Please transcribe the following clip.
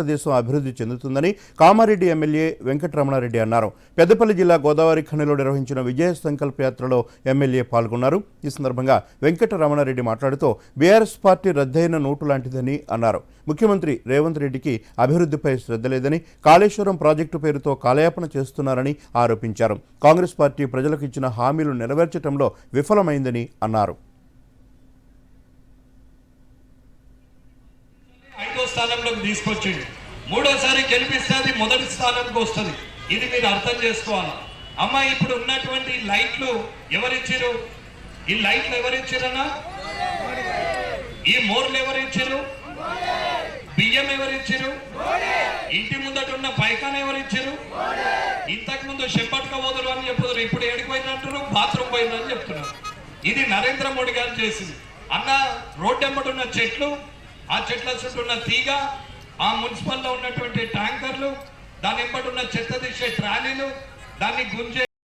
భారతదేశం అభివృద్ధి చెందుతుందని కామారెడ్డి ఎమ్మెల్యే వెంకటరమణారెడ్డి అన్నారు. పెద్దపల్లి జిల్లా గోదావరి ఖనిలో నిర్వహించిన విజయ సంకల్ప యాత్రలో ఎమ్మెల్యే పాల్గొన్నారు. ఈ సందర్భంగా వెంకటరమణారెడ్డి మాట్లాడుతూ బీఆర్ఎస్ పార్టీ రద్దయిన నోటు లాంటిదని అన్నారు. ముఖ్యమంత్రి రేవంత్ రెడ్డికి అభివృద్ధిపై శ్రద్ధ లేదని కాళేశ్వరం ప్రాజెక్టు పేరుతో కాలయాపన చేస్తున్నారని ఆరోపించారు. కాంగ్రెస్ పార్టీ ప్రజలకు ఇచ్చిన హామీలు నెరవేర్చడంలో విఫలమైందని అన్నారు. స్థానంలోకి తీసుకొచ్చింది. మూడోసారి గెలిపిస్తే అది మొదటి స్థానంకి వస్తుంది. ఇది మీరు అర్థం చేసుకోవాలి. అమ్మ ఇప్పుడు ఉన్నటువంటి లైట్లు ఎవరిచ్చారు ఈ లైట్లు ఎవరిచ్చారన్నా ఈ మోర్లు ఎవరిచ్చారు బియ్యం ఎవరిచ్చారు ఇంటి ముందట ఉన్న పైకాన్ ఎవరిచ్చారు ఇంతకు ముందు చెంపట్క పోదురు అని చెప్పుదురు ఇప్పుడు ఎడిపోయినట్టు బాత్రూమ్ పోయిందని చెప్తున్నారు. ఇది నరేంద్ర మోడీ గారు చేసింది. అన్న రోడ్డు వెంబడి ఉన్న చెట్లు ఆ చెట్ల చుట్టూ ఉన్న తీగ ఆ మున్సిపల్లో ఉన్నటువంటి ట్యాంకర్లు దాని వెంబడి ఉన్న చెత్త తీసే ట్రాలీలు దాన్ని గుంజే